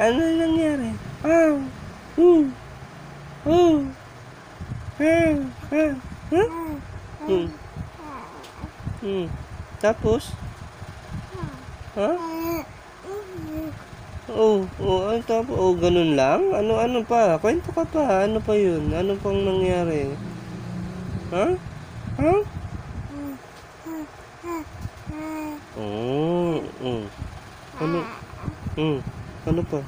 Ano nangyari? Ah. Uh. Oh. Ah. Ah. Huh? Hmm. Hmm. Tapos? Ha? Oh, oh, ano tapos? Oh, ganun lang? Ano, ano pa? Kwento ka pa. Ano pa yun? Ano pang nangyari? Ha? Ha? Oh, oh. Ano? Hmm. Ano pa?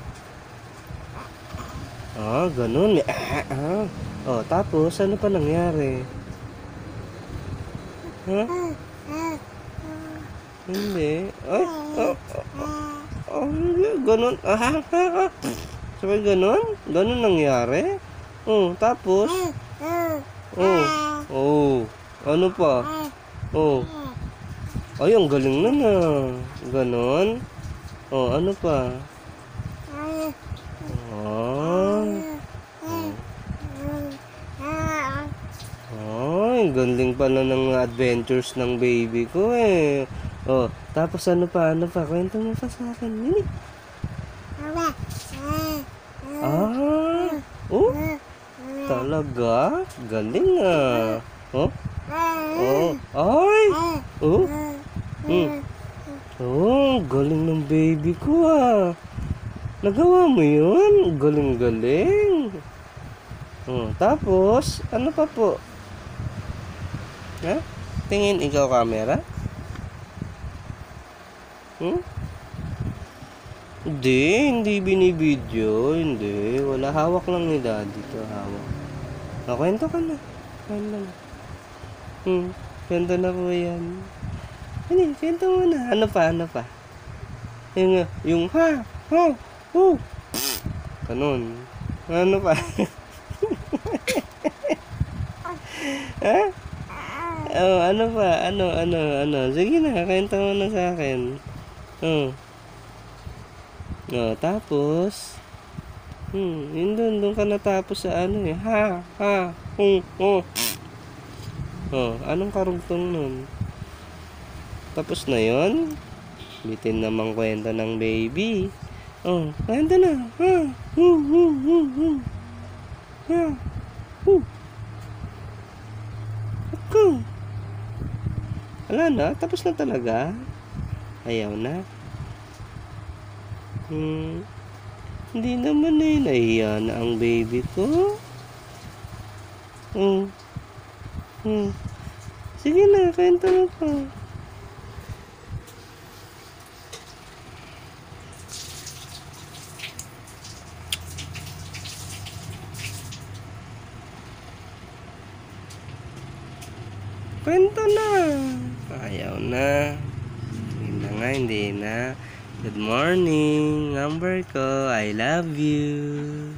Ah, ganun. Ah, ah. Oh, tapos ano pa nangyari? Ha? Hindi. Ay, oh, oh, oh, hindi. Ganun. Ah, ha, ha, ha. Sabay ganun? Ganun nangyari? Oh, tapos? Oh, oh. Ano pa? Oh. Ay, ang galing na na. Ganon. Oh, ano pa? Ah. Ay, galing pala ng adventures ng baby ko eh. Oh, tapos ano pa? Ano pa? Kwento mo pa sa akin. Nini. Ah. Oh, talaga? Galing ah. Oh? Oh. Ay. Oh. Hmm. Oh, galing ng baby ko ah. Nagawa mo yun? Galing-galing. Oh, tapos, ano pa po? Ha? Tingin ikaw camera? Hmm? Hindi, hindi binibidyo. Hindi, wala. Hawak lang ni daddy to, hawak. Oh, kwento ka na. Kwento na. Hmm, kwento na po yan. Ano, kwento mo na. Ano pa, ano pa? Yung, yung ha, ha, hu. Ganun. Ano pa? ha? Oh, ano pa? Ano, ano, ano? Sige na, kwento mo na sa akin. Oh. Oh, tapos, hmm, yun doon, doon ka natapos sa ano eh. Ha, ha, hung, oh. Oh, anong karugtong nun? Tapos na yon Bitin namang kwento ng baby. Oh, kwento na. Ha, hu, hu, hu, hu. Ha, hu. Ako. Wala na, tapos na talaga. Ayaw na. Hmm. Hindi naman eh, nahiya na ang baby ko. Hmm. Hmm. Sige na, kwento mo pa. Kwento na. Ayaw na. Hindi na nga, hindi na. Good morning, number ko. I love you.